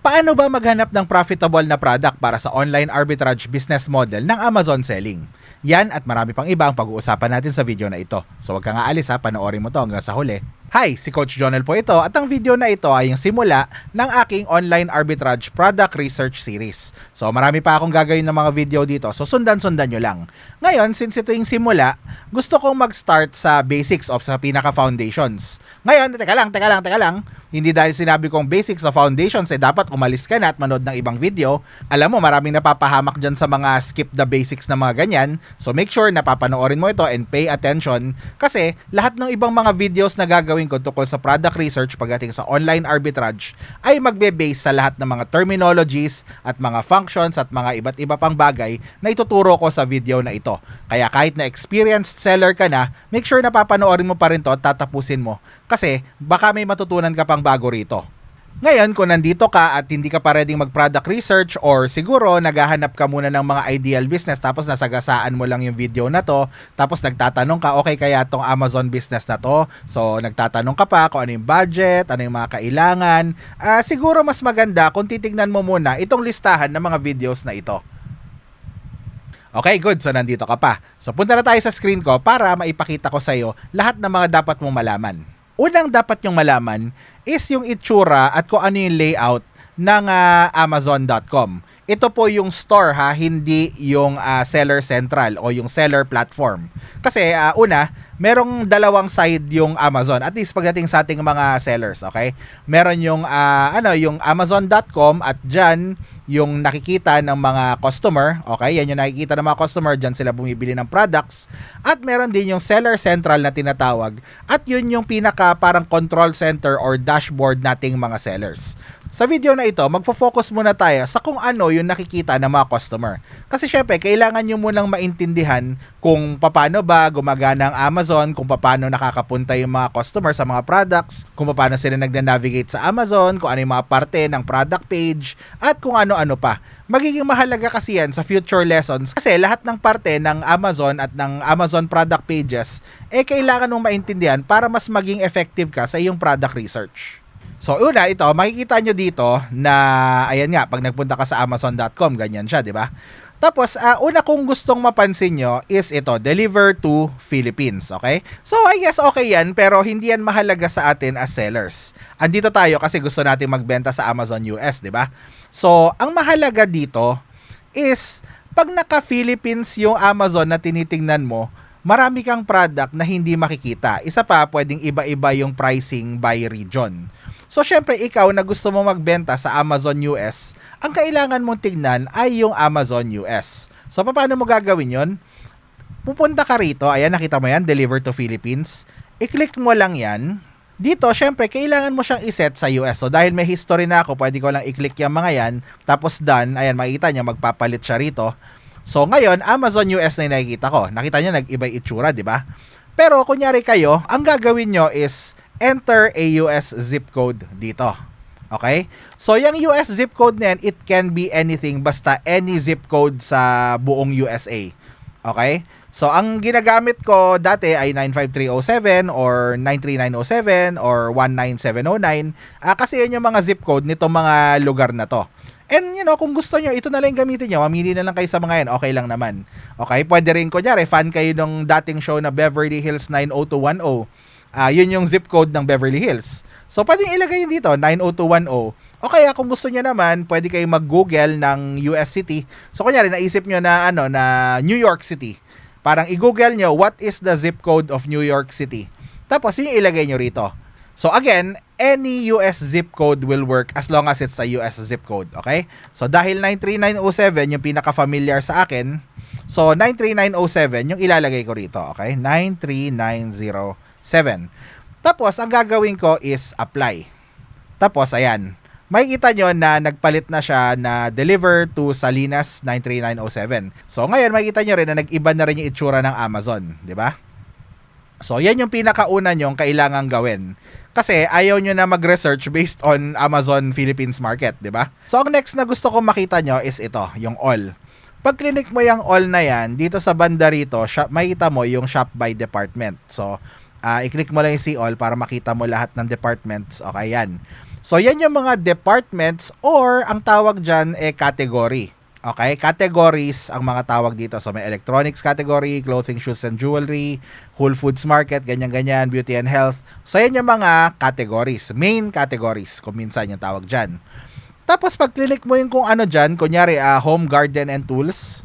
Paano ba maghanap ng profitable na product para sa online arbitrage business model ng Amazon selling? Yan at marami pang iba ang pag-uusapan natin sa video na ito. So wag ka nga alis ha, panoorin mo to hanggang sa huli. Hi, si Coach Jonel po ito at ang video na ito ay yung simula ng aking online arbitrage product research series. So marami pa akong gagawin ng mga video dito, so sundan-sundan nyo lang. Ngayon, since ito yung simula, gusto kong mag-start sa basics of sa pinaka-foundations. Ngayon, teka lang, teka lang, teka lang, hindi dahil sinabi kong basics of foundations, eh dapat umalis ka na at manood ng ibang video. Alam mo, maraming napapahamak dyan sa mga skip the basics na mga ganyan. So make sure na papanoorin mo ito and pay attention kasi lahat ng ibang mga videos na gagawin ko tungkol sa product research pagdating sa online arbitrage ay magbe-base sa lahat ng mga terminologies at mga functions at mga iba't iba pang bagay na ituturo ko sa video na ito. Kaya kahit na experienced seller ka na, make sure na papanoorin mo pa rin to at tatapusin mo kasi baka may matutunan ka pang bago rito. Ngayon, kung nandito ka at hindi ka pa ready mag-product research or siguro naghahanap ka muna ng mga ideal business tapos nasagasaan mo lang yung video na to tapos nagtatanong ka, okay kaya tong Amazon business na to? So, nagtatanong ka pa kung ano yung budget, ano yung mga kailangan. Uh, siguro mas maganda kung titignan mo muna itong listahan ng mga videos na ito. Okay, good. So, nandito ka pa. So, punta na tayo sa screen ko para maipakita ko sa iyo lahat ng mga dapat mong malaman unang dapat yung malaman is yung itsura at kung ano yung layout ng uh, amazon.com. Ito po yung store ha, hindi yung uh, seller central o yung seller platform. Kasi uh, una, merong dalawang side yung Amazon at least pagdating sa ating mga sellers, okay? Meron yung uh, ano, yung amazon.com at diyan yung nakikita ng mga customer, okay? Yan yung nakikita ng mga customer, dyan sila bumibili ng products. At meron din yung seller central na tinatawag. At yun yung pinaka parang control center or dashboard nating mga sellers. Sa video na ito, magfo-focus muna tayo sa kung ano yung nakikita ng mga customer. Kasi syempre, kailangan nyo munang maintindihan kung paano ba gumagana ang Amazon, kung paano nakakapunta yung mga customer sa mga products, kung paano sila nagna-navigate sa Amazon, kung ano yung mga parte ng product page, at kung ano-ano pa. Magiging mahalaga kasi yan sa future lessons kasi lahat ng parte ng Amazon at ng Amazon product pages, eh kailangan mong maintindihan para mas maging effective ka sa iyong product research. So una ito, makikita nyo dito na ayan nga pag nagpunta ka sa amazon.com ganyan siya, 'di ba? Tapos uh, una kong gustong mapansin nyo is ito, deliver to Philippines, okay? So I guess okay yan pero hindi yan mahalaga sa atin as sellers. Andito tayo kasi gusto natin magbenta sa Amazon US, 'di ba? So ang mahalaga dito is pag naka-Philippines yung Amazon na tinitingnan mo, marami kang product na hindi makikita. Isa pa, pwedeng iba-iba yung pricing by region. So syempre ikaw na gusto mo magbenta sa Amazon US, ang kailangan mong tignan ay yung Amazon US. So paano mo gagawin 'yon? Pupunta ka rito, ayan nakita mo yan, deliver to Philippines. I-click mo lang yan. Dito, syempre, kailangan mo siyang iset sa US. So, dahil may history na ako, pwede ko lang i-click yung mga yan. Tapos done, ayan, makikita niya, magpapalit siya rito. So, ngayon, Amazon US na nakikita ko. Nakita niyo, nag-iba itsura, di ba? Pero, kunyari kayo, ang gagawin nyo is, enter a US zip code dito. Okay? So, yung US zip code na yan, it can be anything basta any zip code sa buong USA. Okay? So, ang ginagamit ko dati ay 95307 or 93907 or 19709 uh, kasi yan yung mga zip code nitong mga lugar na to. And you know, kung gusto nyo, ito na lang gamitin nyo, mamili na lang kayo sa mga yan, okay lang naman. Okay, pwede rin, kunyari, fan kayo nung dating show na Beverly Hills 90210 Uh, yun yung zip code ng Beverly Hills. So, pwedeng ilagay dito, 90210. O kaya kung gusto niyo naman, pwede kayo mag-google ng US City. So, kunyari, naisip nyo na, ano, na New York City. Parang i-google nyo, what is the zip code of New York City? Tapos, yun ilagay nyo rito. So, again, any US zip code will work as long as it's a US zip code. Okay? So, dahil 93907 yung pinaka-familiar sa akin, so 93907 yung ilalagay ko rito. Okay? 93907. 7. Tapos, ang gagawin ko is apply. Tapos, ayan. Makikita nyo na nagpalit na siya na deliver to Salinas 93907. So, ngayon, makikita nyo rin na nag-iba na rin yung itsura ng Amazon. di ba? So, yan yung pinakauna nyong kailangan gawin. Kasi ayaw nyo na mag-research based on Amazon Philippines market, di ba? So, ang next na gusto kong makita nyo is ito, yung all. Pag clinic mo yung all na yan, dito sa banda rito, shop, makita mo yung shop by department. So, uh, i-click mo lang yung see all para makita mo lahat ng departments. Okay, yan. So yan yung mga departments or ang tawag dyan eh category. Okay, categories ang mga tawag dito. So may electronics category, clothing, shoes and jewelry, Whole Foods Market, ganyan-ganyan, beauty and health. So yan yung mga categories, main categories kung minsan yung tawag dyan. Tapos pag click mo yung kung ano dyan, kunyari uh, home garden and tools,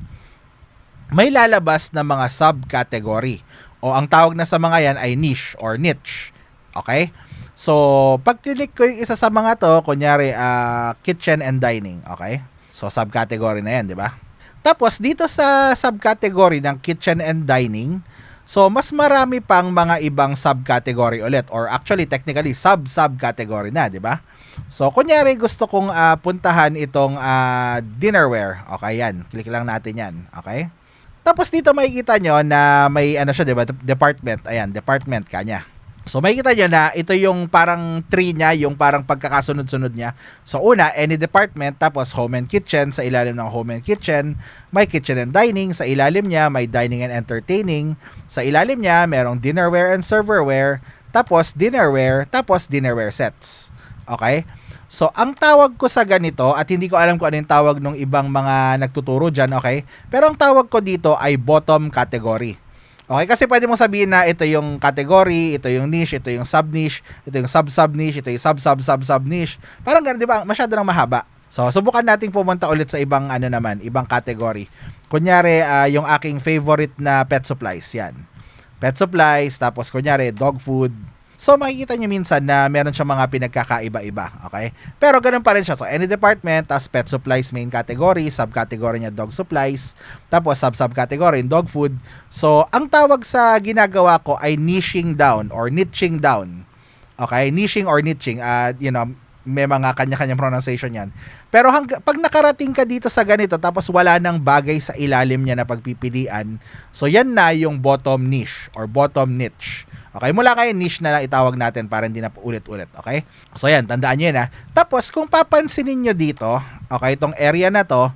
may lalabas na mga subcategory. O ang tawag na sa mga yan ay niche or niche. Okay? So, pag click ko yung isa sa mga to, kunyari uh, kitchen and dining. Okay? So, subcategory na yan, di ba? Tapos, dito sa subcategory ng kitchen and dining, so, mas marami pang mga ibang subcategory ulit. Or actually, technically, sub-subcategory na, di ba? So, kunyari gusto kong uh, puntahan itong uh, dinnerware. Okay, yan. Click lang natin yan. Okay? Tapos dito makikita nyo na may ano siya, 'di ba? Department. Ayan, department kanya. So makikita nyo na ito yung parang tree niya, yung parang pagkakasunod-sunod niya. So una, any department, tapos home and kitchen, sa ilalim ng home and kitchen, may kitchen and dining, sa ilalim niya may dining and entertaining, sa ilalim niya merong dinnerware and serverware, tapos dinnerware, tapos dinnerware sets. Okay? So, ang tawag ko sa ganito, at hindi ko alam kung ano yung tawag ng ibang mga nagtuturo dyan, okay? Pero ang tawag ko dito ay bottom category. Okay, kasi pwede mong sabihin na ito yung category, ito yung niche, ito yung sub-niche, ito yung sub-sub-niche, ito yung sub-sub-sub-sub-niche. Parang ganun, di ba? Masyado nang mahaba. So, subukan nating pumunta ulit sa ibang ano naman, ibang category. Kunyari, uh, yung aking favorite na pet supplies, yan. Pet supplies, tapos kunyari, dog food, So makikita nyo minsan na meron siyang mga pinagkakaiba-iba, okay? Pero ganun pa rin siya. So any department, tas pet supplies main category, subcategory niya dog supplies, tapos sub-subcategory dog food. So ang tawag sa ginagawa ko ay niching down or niching down. Okay? Niching or niching, uh, you know, may mga kanya-kanyang pronunciation yan. Pero hang, pag nakarating ka dito sa ganito tapos wala nang bagay sa ilalim niya na pagpipilian, so yan na yung bottom niche or bottom niche. Okay, mula kayo niche na lang itawag natin para hindi na ulit-ulit, okay? So yan, tandaan niyo na. Tapos kung papansinin niyo dito, okay, itong area na to,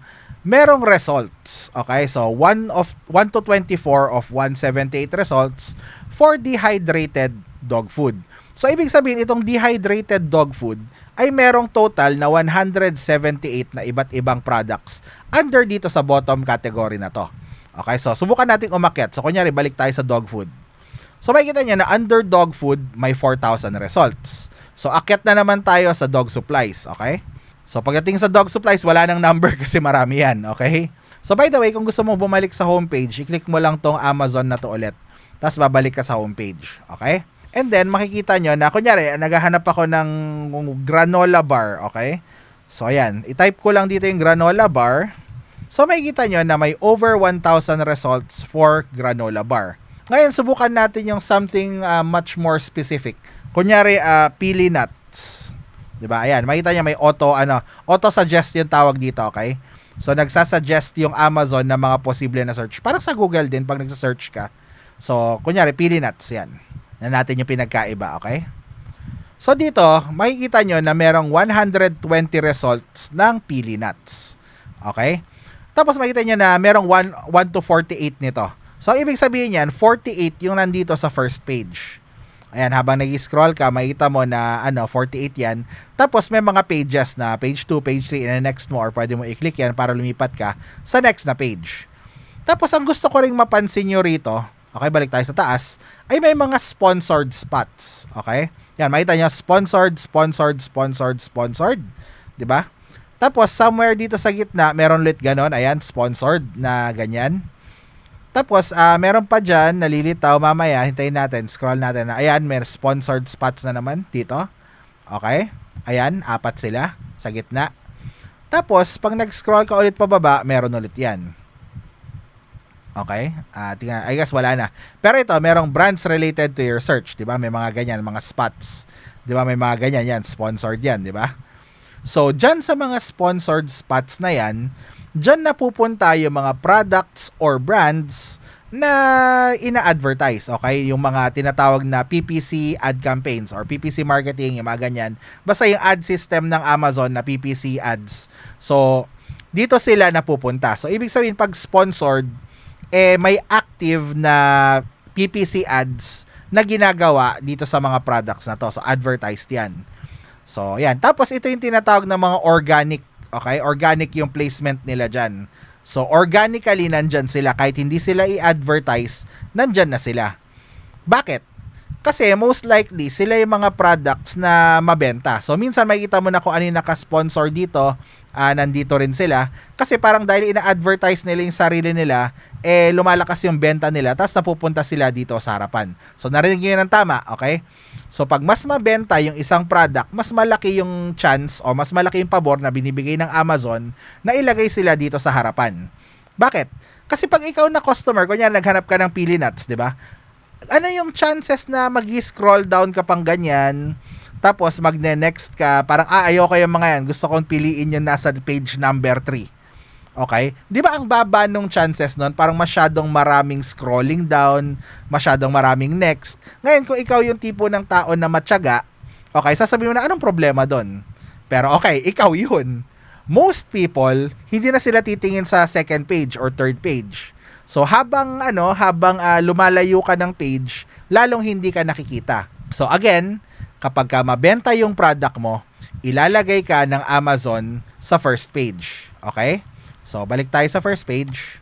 merong results. Okay, so 1 of 1 to 24 of 178 results for dehydrated dog food. So ibig sabihin itong dehydrated dog food ay merong total na 178 na iba't ibang products under dito sa bottom category na to. Okay, so subukan nating umakyat. So kunyari balik tayo sa dog food. So makikita niya na under dog food may 4,000 results. So akyat na naman tayo sa dog supplies, okay? So pagdating sa dog supplies, wala nang number kasi marami yan, okay? So by the way, kung gusto mo bumalik sa homepage, i-click mo lang tong Amazon na to ulit. Tapos babalik ka sa homepage, okay? And then, makikita nyo na, kunyari, naghahanap ako ng granola bar, okay? So, ayan. I-type ko lang dito yung granola bar. So, makikita nyo na may over 1,000 results for granola bar. Ngayon, subukan natin yung something uh, much more specific. Kunyari, uh, pili nuts. ba? Ayan, makita niya may auto ano, auto suggest yung tawag dito, okay? So nagsa-suggest yung Amazon na mga posible na search. Parang sa Google din pag nagsa-search ka. So, kunyari pili nuts 'yan na natin yung pinagkaiba, okay? So dito, makikita nyo na merong 120 results ng pili nuts. Okay? Tapos makikita nyo na merong 1, 1 to 48 nito. So ibig sabihin yan, 48 yung nandito sa first page. Ayan, habang nag-scroll ka, makita mo na ano, 48 yan. Tapos may mga pages na page 2, page 3, and next mo or pwede mo i-click yan para lumipat ka sa next na page. Tapos ang gusto ko ring mapansin nyo rito, okay, balik tayo sa taas, ay may mga sponsored spots. Okay? Yan, makita niyo sponsored, sponsored, sponsored, sponsored. 'Di ba? Tapos somewhere dito sa gitna, meron ulit ganon, ayan, sponsored na ganyan. Tapos uh, meron pa diyan nalilitaw mamaya, hintayin natin, scroll natin. Ayan, may sponsored spots na naman dito. Okay? Ayan, apat sila sa gitna. Tapos, pag nag-scroll ka ulit pababa, meron ulit yan. Okay? Uh, tingnan, I guess wala na. Pero ito, merong brands related to your search. Di ba? May mga ganyan, mga spots. Di ba? May mga ganyan yan. Sponsored yan. Di ba? So, dyan sa mga sponsored spots na yan, dyan na pupunta yung mga products or brands na ina-advertise, okay? Yung mga tinatawag na PPC ad campaigns or PPC marketing, yung mga ganyan. Basta yung ad system ng Amazon na PPC ads. So, dito sila napupunta. So, ibig sabihin, pag sponsored, eh may active na PPC ads na ginagawa dito sa mga products na to. So advertised 'yan. So, yan. Tapos, ito yung tinatawag na mga organic. Okay? Organic yung placement nila dyan. So, organically, nandyan sila. Kahit hindi sila i-advertise, nandyan na sila. Bakit? Kasi most likely, sila yung mga products na mabenta. So, minsan makikita mo na kung ano yung nakasponsor dito, ah, nandito rin sila. Kasi parang dahil ina-advertise nila yung sarili nila, eh, lumalakas yung benta nila, tapos napupunta sila dito sa harapan. So, narinig yun ng tama, okay? So, pag mas mabenta yung isang product, mas malaki yung chance o mas malaki yung pabor na binibigay ng Amazon na ilagay sila dito sa harapan. Bakit? Kasi pag ikaw na customer, kunya naghanap ka ng pili nuts, di ba? ano yung chances na mag-scroll down ka pang ganyan, tapos magne-next ka, parang, ah, ayoko yung mga yan, gusto kong piliin yung nasa page number 3. Okay? Di ba ang baba nung chances nun, parang masyadong maraming scrolling down, masyadong maraming next. Ngayon, kung ikaw yung tipo ng tao na matyaga, okay, sasabihin mo na, anong problema doon? Pero okay, ikaw yun. Most people, hindi na sila titingin sa second page or third page. So habang ano, habang ah, lumalayo ka ng page, lalong hindi ka nakikita. So again, kapag ka mabenta yung product mo, ilalagay ka ng Amazon sa first page. Okay? So balik tayo sa first page.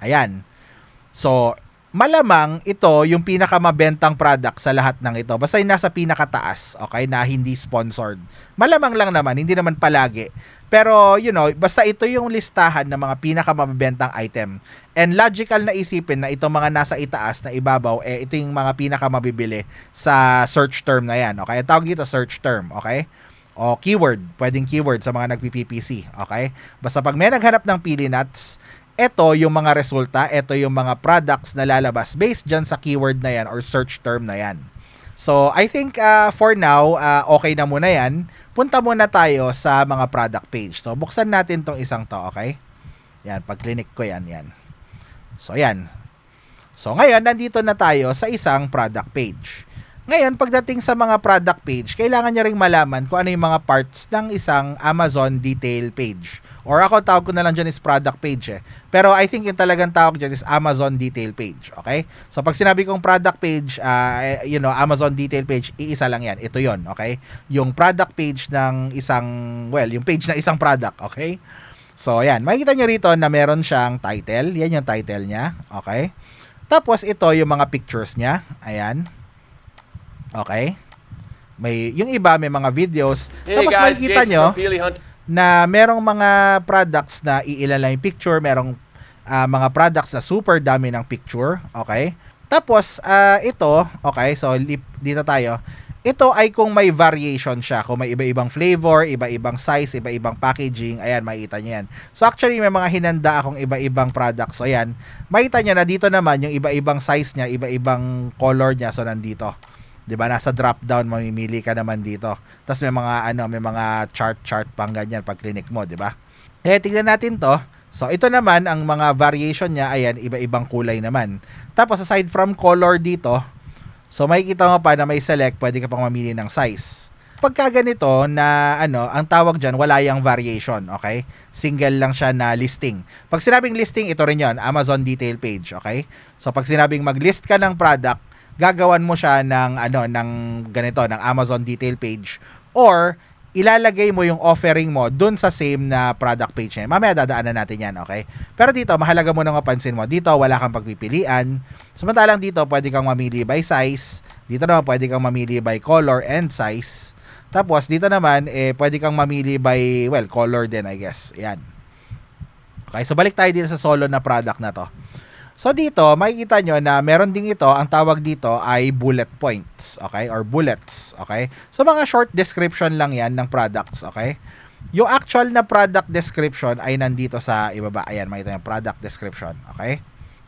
Ayan. So malamang ito yung pinakamabentang product sa lahat ng ito. Basta yung nasa pinakataas, okay, na hindi sponsored. Malamang lang naman, hindi naman palagi. Pero, you know, basta ito yung listahan ng mga pinakamabentang item. And logical na isipin na itong mga nasa itaas na ibabaw, eh, ito yung mga pinakamabibili sa search term na yan. Okay? Tawag dito search term. Okay? O keyword. Pwedeng keyword sa mga nagpi-PPC. Okay? Basta pag may naghanap ng pili nuts, ito yung mga resulta, ito yung mga products na lalabas based dyan sa keyword na yan or search term na yan. So, I think uh, for now, uh, okay na muna yan. Punta muna tayo sa mga product page. So, buksan natin tong isang to, okay? Yan, pag clinic ko yan, yan. So, yan. So, ngayon, nandito na tayo sa isang product page. Ngayon, pagdating sa mga product page, kailangan nyo ring malaman kung ano yung mga parts ng isang Amazon detail page. Or ako, tawag ko na lang dyan is product page eh. Pero I think yung talagang tawag dyan is Amazon detail page. Okay? So, pag sinabi kong product page, uh, you know, Amazon detail page, iisa lang yan. Ito yon Okay? Yung product page ng isang, well, yung page ng isang product. Okay? So, ayan. Makikita nyo rito na meron siyang title. Yan yung title niya. Okay? Tapos, ito yung mga pictures niya. Ayan. Okay? May, yung iba may mga videos. Hey Tapos guys, makikita Jason nyo na merong mga products na iilan yung picture, merong ah, mga products na super dami ng picture. Okay? Tapos, ah, ito, okay, so lip, dito tayo. Ito ay kung may variation siya, kung may iba-ibang flavor, iba-ibang size, iba-ibang packaging, ayan, makita niyo yan. So actually, may mga hinanda akong iba-ibang products. So ayan, makita niyo na dito naman yung iba-ibang size niya, iba-ibang color niya, so nandito. 'Di ba? Nasa drop down mamimili ka naman dito. Tapos may mga ano may mga chart chart pang ganyan pag clinic mo 'di ba? Eh tingnan natin to. So ito naman ang mga variation niya ayan iba-ibang kulay naman. Tapos aside from color dito so makikita mo pa na may select pwede ka pang mamili ng size. Pagka ganito na ano ang tawag diyan wala yang variation okay? Single lang siya na listing. Pag sinabing listing ito rin yon Amazon detail page okay? So pag sinabing mag-list ka ng product gagawan mo siya ng ano ng ganito ng Amazon detail page or ilalagay mo yung offering mo dun sa same na product page niya. Mamaya dadaanan natin yan, okay? Pero dito, mahalaga mo na mapansin mo. Dito, wala kang pagpipilian. Samantalang dito, pwede kang mamili by size. Dito naman, pwede kang mamili by color and size. Tapos, dito naman, eh, pwede kang mamili by, well, color din, I guess. Yan. Okay, so balik tayo dito sa solo na product na to. So dito, makikita nyo na meron ding ito, ang tawag dito ay bullet points, okay? Or bullets, okay? So mga short description lang yan ng products, okay? Yung actual na product description ay nandito sa ibaba. Ayan, makita nyo, product description, okay?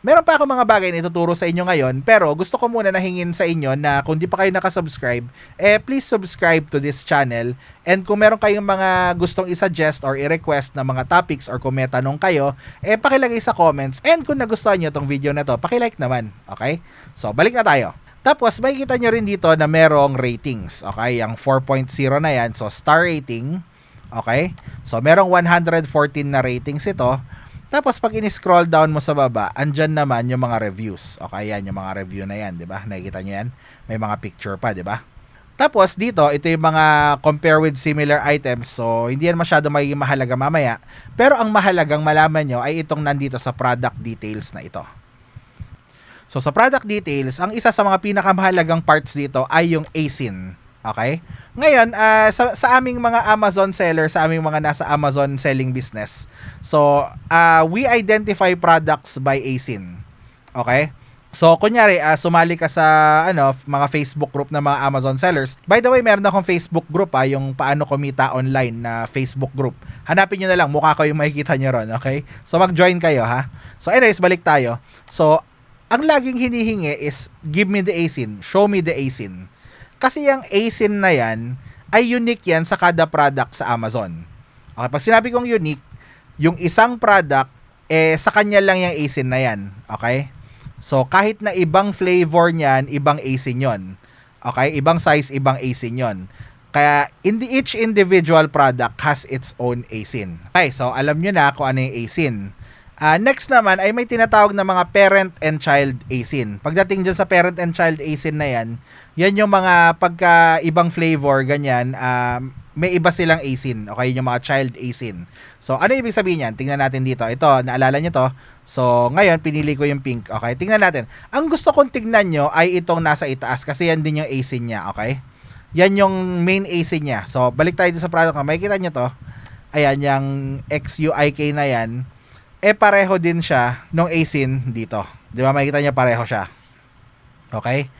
Meron pa ako mga bagay na ituturo sa inyo ngayon, pero gusto ko muna nahingin sa inyo na kung di pa kayo nakasubscribe, eh please subscribe to this channel. And kung meron kayong mga gustong i-suggest or i-request na mga topics or kung may tanong kayo, eh pakilagay sa comments. And kung nagustuhan nyo tong video na to, pakilike naman. Okay? So, balik na tayo. Tapos, makikita nyo rin dito na merong ratings. Okay? Yung 4.0 na yan. So, star rating. Okay? So, merong 114 na ratings ito. Tapos pag in-scroll down mo sa baba, andyan naman yung mga reviews. Okay, yan yung mga review na yan, 'di ba? Nakikita niyo yan? May mga picture pa, 'di ba? Tapos dito, ito yung mga compare with similar items. So, hindi yan masyado magiging mahalaga mamaya. Pero ang mahalagang malaman nyo ay itong nandito sa product details na ito. So, sa product details, ang isa sa mga pinakamahalagang parts dito ay yung ASIN. Okay? Ngayon, ah, sa, sa aming mga Amazon seller, sa aming mga nasa Amazon selling business, so, ah, we identify products by ASIN. Okay? So, kunyari, ah, sumali ka sa ano, mga Facebook group ng mga Amazon sellers. By the way, meron akong Facebook group ah, yung paano kumita online na Facebook group. Hanapin nyo na lang, mukha ko yung makikita nyo ron, okay? So, mag-join kayo, ha? So, anyways, balik tayo. So, ang laging hinihingi is, give me the ASIN, show me the ASIN. Kasi yung ASIN na yan, ay unique yan sa kada product sa Amazon. Okay, pag sinabi kong unique, yung isang product, eh, sa kanya lang yung ASIN na yan. Okay? So, kahit na ibang flavor niyan, ibang ASIN yon. Okay? Ibang size, ibang ASIN yon. Kaya, in the, each individual product has its own ASIN. Okay, so alam nyo na kung ano yung ASIN. Ah, next naman ay may tinatawag na mga parent and child ASIN. Pagdating dyan sa parent and child ASIN na yan, yan yung mga pagka ibang flavor, ganyan, um, may iba silang ASIN. Okay, yung mga child ASIN. So, ano ibig sabihin yan? Tingnan natin dito. Ito, naalala nyo to. So, ngayon, pinili ko yung pink. Okay, tingnan natin. Ang gusto kong tignan nyo ay itong nasa itaas kasi yan din yung ASIN niya. Okay? Yan yung main ASIN niya. So, balik tayo sa product. Makikita nyo to. Ayan, yung XUIK na yan eh pareho din siya nung ASIN dito. 'Di ba? Makikita niyo pareho siya. Okay?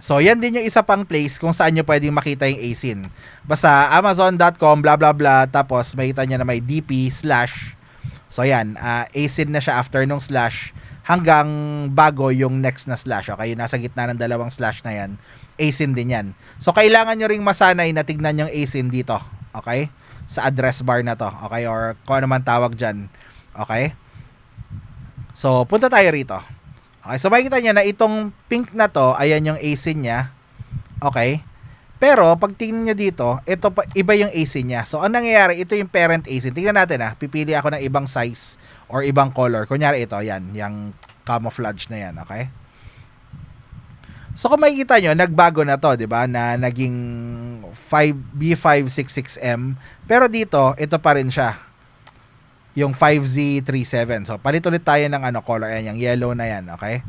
So, yan din yung isa pang place kung saan nyo pwedeng makita yung ASIN. Basta amazon.com, blah, blah, blah. Tapos, makita nyo na may DP slash. So, yan. ah, ASIN na siya after nung slash hanggang bago yung next na slash. Okay? Nasa gitna ng dalawang slash na yan. ASIN din yan. So, kailangan nyo ring masanay na tignan yung ASIN dito. Okay? Sa address bar na to. Okay? Or kung ano man tawag dyan. Okay? So, punta tayo rito. Okay, so makikita nyo na itong pink na to, ayan yung ASIN niya. Okay? Pero, pag tingnan nyo dito, ito pa, iba yung ASIN niya. So, ang nangyayari, ito yung parent ASIN. Tingnan natin ah, pipili ako ng ibang size or ibang color. Kunyari ito, yan, yung camouflage na yan, okay? So, kung makikita nyo, nagbago na to, di ba? Na naging 5, B566M. Pero dito, ito pa rin siya yung 5Z37. So, palit ulit tayo ng ano, color. Ayan, yung yellow na yan, okay?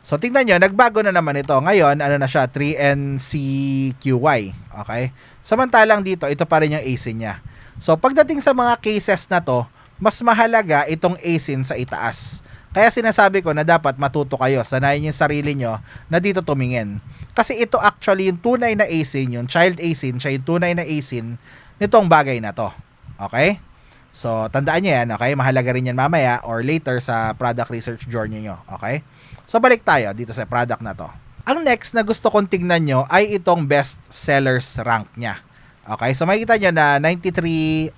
So, tingnan nyo, nagbago na naman ito. Ngayon, ano na siya, 3NCQY, okay? Samantalang dito, ito pa rin yung ASIN niya. So, pagdating sa mga cases na to, mas mahalaga itong ASIN sa itaas. Kaya sinasabi ko na dapat matuto kayo, sanayin yung sarili nyo na dito tumingin. Kasi ito actually yung tunay na ASIN, yung child ASIN, siya yung tunay na ASIN nitong bagay na to. Okay? So, tandaan nyo yan, okay? Mahalaga rin yan mamaya or later sa product research journey nyo, okay? So, balik tayo dito sa product na to. Ang next na gusto kong tignan nyo ay itong best sellers rank niya. Okay, so makikita nyo na 93072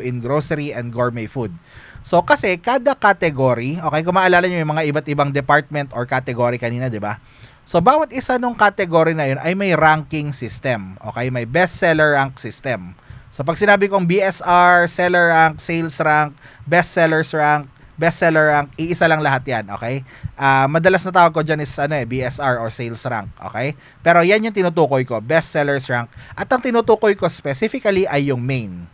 in grocery and gourmet food. So, kasi kada category, okay, kung maalala nyo yung mga iba't ibang department or category kanina, di ba? So, bawat isa nung category na yun ay may ranking system. Okay, may best seller rank system. So pag sinabi kong BSR, seller rank, sales rank, best sellers rank, best seller rank, iisa lang lahat 'yan, okay? Ah, madalas na tawag ko diyan is ano eh, BSR or sales rank, okay? Pero yan yung tinutukoy ko, best sellers rank. At ang tinutukoy ko specifically ay yung main.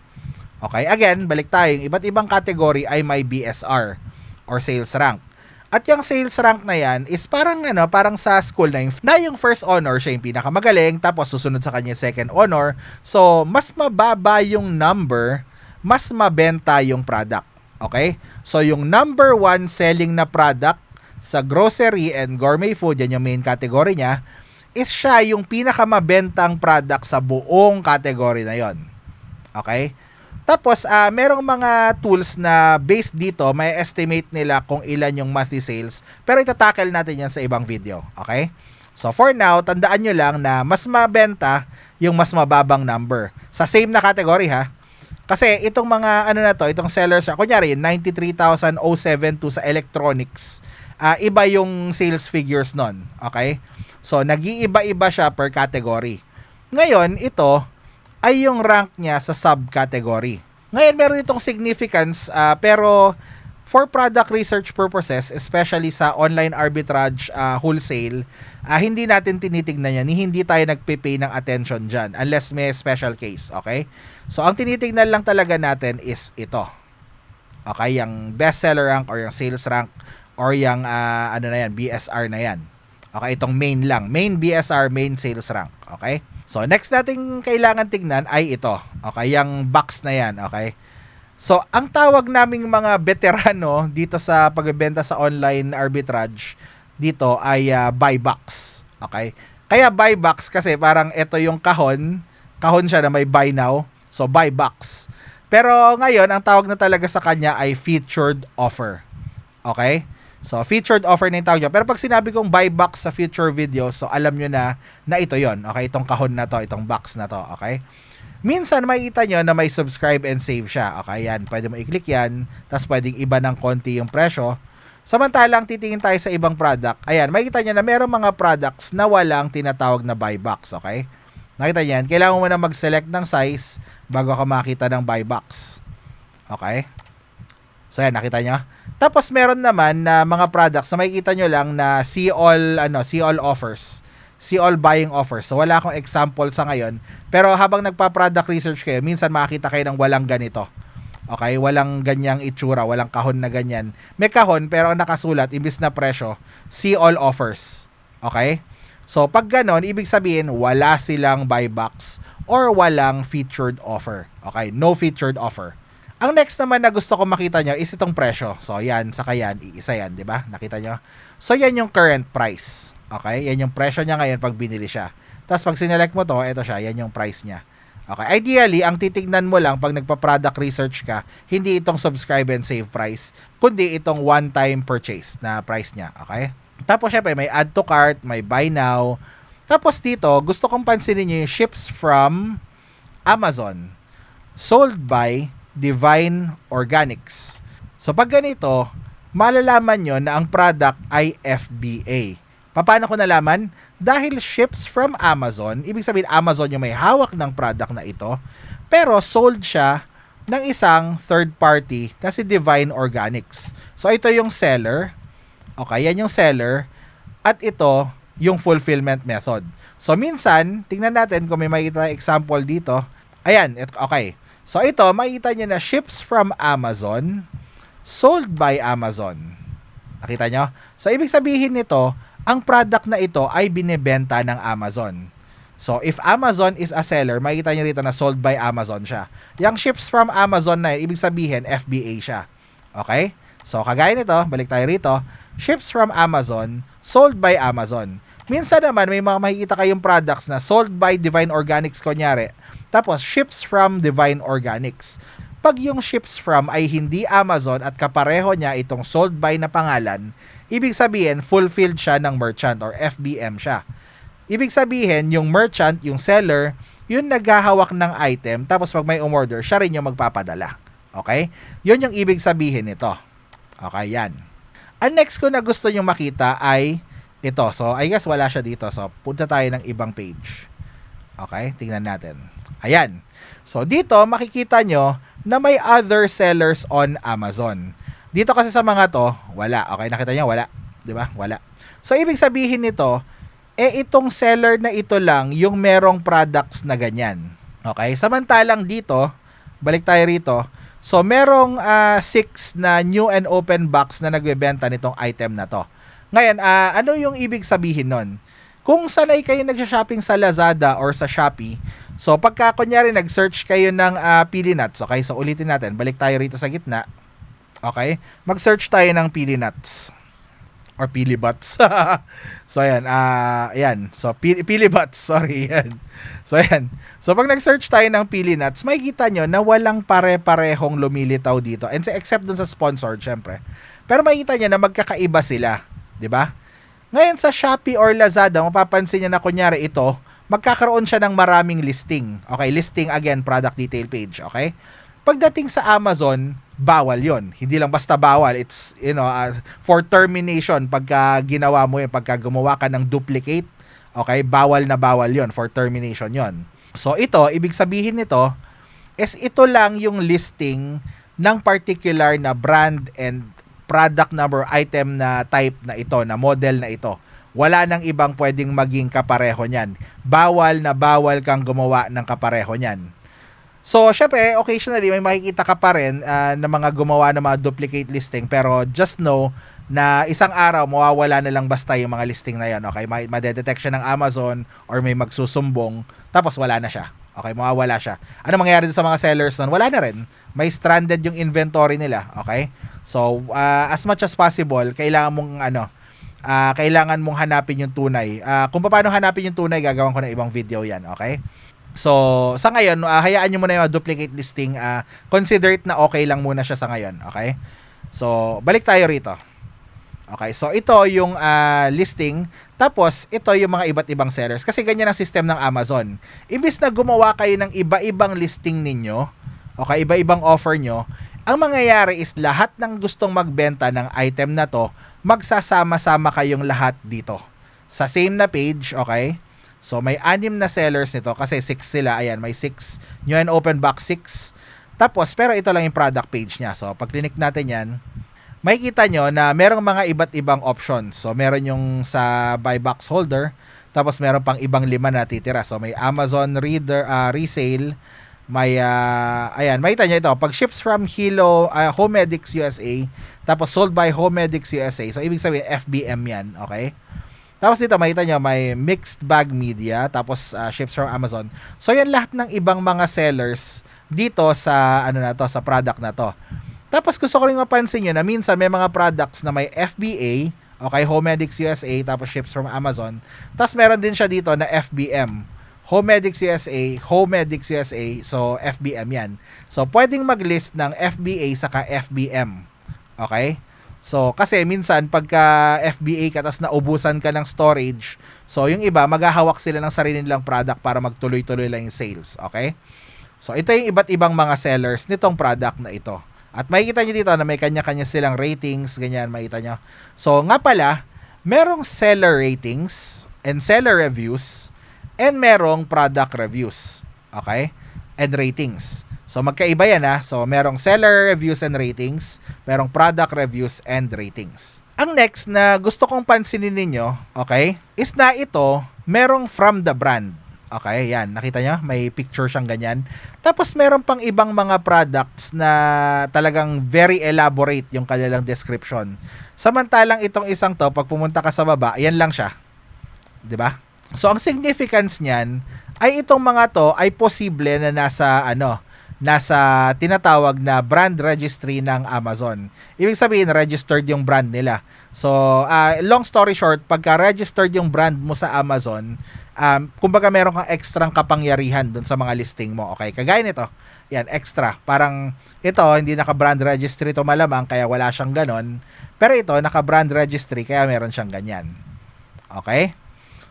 Okay? Again, balik tayo, yung iba't ibang category ay may BSR or sales rank. At yung sales rank na yan is parang ano, parang sa school na yung, na yung first honor siya yung pinakamagaling tapos susunod sa kanya second honor. So, mas mababa yung number, mas mabenta yung product. Okay? So, yung number one selling na product sa grocery and gourmet food, yan yung main category niya, is siya yung pinakamabentang product sa buong category na yon. Okay? Tapos, ah merong mga tools na based dito, may estimate nila kung ilan yung monthly sales. Pero itatackle natin yan sa ibang video. Okay? So, for now, tandaan nyo lang na mas mabenta yung mas mababang number. Sa same na category ha. Kasi itong mga ano na to, itong sellers, kunyari 93,072 sa electronics. ah iba yung sales figures nun. Okay? So, nag-iiba-iba siya per category. Ngayon, ito, ay yung rank niya sa subcategory. Ngayon, meron itong significance, ah, pero for product research purposes, especially sa online arbitrage ah, wholesale, ah, hindi natin tinitignan yan. Hindi tayo nagpe-pay ng attention dyan unless may special case, okay? So, ang tinitignan lang talaga natin is ito. Okay, yung bestseller rank or yung sales rank or yung ah, ano na yan, BSR na yan. Okay, itong main lang. Main BSR, main sales rank. Okay? So, next nating kailangan tignan ay ito. Okay, yung box na yan. Okay? So, ang tawag naming mga veterano dito sa pagbebenta sa online arbitrage dito ay uh, buy box. Okay? Kaya buy box kasi parang ito yung kahon. Kahon siya na may buy now. So, buy box. Pero ngayon, ang tawag na talaga sa kanya ay featured offer. Okay? So, featured offer na yung tawag niya. Pero pag sinabi kong buy box sa future video, so alam nyo na na ito yon Okay? Itong kahon na to, itong box na to. Okay? Minsan makikita nyo na may subscribe and save siya. Okay, yan. Pwede mo i-click yan. Tapos pwedeng iba ng konti yung presyo. Samantalang titingin tayo sa ibang product. Ayan, makikita nyo na merong mga products na walang tinatawag na buy box. Okay? Nakita nyo yan? Kailangan mo na mag-select ng size bago ka makita ng buy box. Okay? So yan, nakita nyo? Tapos meron naman na mga products na makikita nyo lang na see all, ano, see all offers see all buying offers. So wala akong example sa ngayon. Pero habang nagpa-product research kayo, minsan makakita kayo ng walang ganito. Okay, walang ganyang itsura, walang kahon na ganyan. May kahon pero ang nakasulat imbis na presyo, see all offers. Okay? So pag ganon, ibig sabihin wala silang buy box or walang featured offer. Okay, no featured offer. Ang next naman na gusto ko makita nyo is itong presyo. So yan, saka yan, iisa yan, di ba? Nakita nyo? So yan yung current price. Okay? Yan yung presyo niya ngayon pag binili siya. Tapos pag sinelect mo to, ito siya, yan yung price niya. Okay, ideally, ang titignan mo lang pag nagpa-product research ka, hindi itong subscribe and save price, kundi itong one-time purchase na price niya. Okay? Tapos syempre, may add to cart, may buy now. Tapos dito, gusto kong pansinin niyo yung ships from Amazon sold by Divine Organics. So pag ganito, malalaman nyo na ang product ay FBA. Paano ko nalaman? Dahil ships from Amazon, ibig sabihin Amazon yung may hawak ng product na ito, pero sold siya ng isang third party na si Divine Organics. So ito yung seller. Okay, yan yung seller. At ito yung fulfillment method. So minsan, tingnan natin kung may makita example dito. Ayan, okay. So ito, makita nyo na ships from Amazon, sold by Amazon. Nakita nyo? So ibig sabihin nito, ang product na ito ay binebenta ng Amazon. So, if Amazon is a seller, makikita niyo rito na sold by Amazon siya. Yung ships from Amazon na yun, ibig sabihin, FBA siya. Okay? So, kagaya nito, balik tayo rito, ships from Amazon, sold by Amazon. Minsan naman, may mga makikita kayong products na sold by Divine Organics, kunyari. Tapos, ships from Divine Organics. Pag yung ships from ay hindi Amazon at kapareho niya itong sold by na pangalan, Ibig sabihin, fulfilled siya ng merchant or FBM siya. Ibig sabihin, yung merchant, yung seller, yun naghahawak ng item, tapos pag may umorder, siya rin yung magpapadala. Okay? Yun yung ibig sabihin nito. Okay, yan. Ang next ko na gusto nyo makita ay ito. So, I guess wala siya dito. So, punta tayo ng ibang page. Okay? Tingnan natin. Ayan. So, dito makikita nyo na may other sellers on Amazon. Dito kasi sa mga to, wala. Okay, nakita niyo wala. ba? Wala. So ibig sabihin nito, eh itong seller na ito lang yung merong products na ganyan. Okay? Samantalang dito, balik tayo rito. So merong 6 uh, na new and open box na nagbebenta nitong item na to. Ngayon, uh, ano yung ibig sabihin nun? Kung sanay kayo nagsha-shopping sa Lazada or sa Shopee, so pagka kunyari nag-search kayo ng uh, pili nuts, okay, so ulitin natin, balik tayo rito sa gitna. Okay? Mag-search tayo ng pili nuts or pili butts. so ayan, ah uh, ayan. So pili, pili butts, sorry. Yan. So ayan. So pag nag-search tayo ng pili nuts, makikita nyo na walang pare-parehong lumilitaw dito. And except dun sa sponsor, syempre. Pero makikita nyo na magkakaiba sila, 'di ba? Ngayon sa Shopee or Lazada, mapapansin niyo na kunyari ito, magkakaroon siya ng maraming listing. Okay, listing again, product detail page, okay? Pagdating sa Amazon, bawal yon Hindi lang basta bawal. It's, you know, uh, for termination, pagka ginawa mo yun, pagka gumawa ka ng duplicate, okay, bawal na bawal yon for termination yon So, ito, ibig sabihin nito, is ito lang yung listing ng particular na brand and product number item na type na ito, na model na ito. Wala nang ibang pwedeng maging kapareho niyan. Bawal na bawal kang gumawa ng kapareho niyan. So, syempre, occasionally may makikita ka pa rin ah, na mga gumawa ng mga duplicate listing pero just know na isang araw mawawala na lang basta yung mga listing na yan. Okay, may madedetect siya ng Amazon or may magsusumbong tapos wala na siya. Okay, mawawala siya. Ano mangyayari sa mga sellers nun? Wala na rin. May stranded yung inventory nila. Okay? So, ah, as much as possible, kailangan mong ano, ah, kailangan mong hanapin yung tunay. Ah, kung paano hanapin yung tunay, gagawin ko na ibang video yan. Okay? So, sa ngayon, ah, hayaan nyo muna yung duplicate listing. ah, consider it na okay lang muna siya sa ngayon. Okay? So, balik tayo rito. Okay, so ito yung ah, listing. Tapos, ito yung mga iba't ibang sellers. Kasi ganyan ang system ng Amazon. Imbis na gumawa kayo ng iba-ibang listing ninyo, okay, iba-ibang offer nyo, ang mangyayari is lahat ng gustong magbenta ng item na to, magsasama-sama kayong lahat dito. Sa same na page, okay? So, may anim na sellers nito kasi six sila. Ayan, may six. New and open box six. Tapos, pero ito lang yung product page niya. So, pag click natin yan, makikita nyo na merong mga iba't ibang options. So, meron yung sa buy box holder, tapos meron pang ibang lima na titira. So, may Amazon reader ah, resale, may, ah, ayan, makita nyo ito, pag ships from Hilo, uh, Homedics USA, tapos sold by Homedics USA. So, ibig sabihin, FBM yan, okay? Tapos dito, makita nyo, may mixed bag media, tapos ah, ships from Amazon. So, yan lahat ng ibang mga sellers dito sa, ano na to, sa product na to. Tapos gusto ko rin mapansin nyo na minsan may mga products na may FBA, okay, Homedics USA, tapos ships from Amazon. Tapos meron din siya dito na FBM. Homedics USA, Homedics USA, so FBM yan. So pwedeng mag-list ng FBA saka FBM. Okay? So kasi minsan pagka FBA ka tapos naubusan ka ng storage, so yung iba maghahawak sila ng sarili nilang product para magtuloy-tuloy lang yung sales. Okay? So ito yung iba't ibang mga sellers nitong product na ito. At makikita nyo dito na may kanya-kanya silang ratings, ganyan, makita nyo. So, nga pala, merong seller ratings and seller reviews and merong product reviews. Okay? And ratings. So, magkaiba yan ha. So, merong seller reviews and ratings, merong product reviews and ratings. Ang next na gusto kong pansinin ninyo, okay, is na ito, merong from the brand. Okay, yan. Nakita nyo? May picture siyang ganyan. Tapos meron pang ibang mga products na talagang very elaborate yung kanilang description. Samantalang itong isang to, pag pumunta ka sa baba, yan lang siya. 'Di ba? So, ang significance niyan ay itong mga to ay posible na nasa ano, nasa tinatawag na brand registry ng Amazon. Ibig sabihin, registered yung brand nila. So, ah, long story short, pagka registered yung brand mo sa Amazon, um, kumbaga meron kang extrang kapangyarihan dun sa mga listing mo. Okay, kagaya nito. Yan, extra. Parang ito, hindi naka-brand registry to malamang, kaya wala siyang ganon. Pero ito, naka-brand registry, kaya meron siyang ganyan. Okay?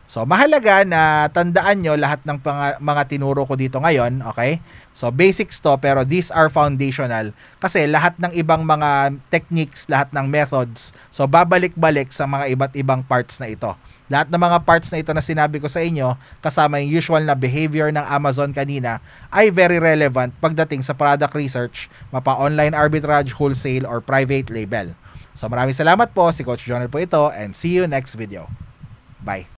So, mahalaga na tandaan nyo lahat ng panga- mga tinuro ko dito ngayon, okay? So, basics to, pero these are foundational. Kasi lahat ng ibang mga techniques, lahat ng methods, so babalik-balik sa mga iba't ibang parts na ito. Lahat ng mga parts na ito na sinabi ko sa inyo, kasama yung usual na behavior ng Amazon kanina, ay very relevant pagdating sa product research, mapa online arbitrage, wholesale, or private label. So, maraming salamat po. Si Coach Jonel po ito, and see you next video. Bye.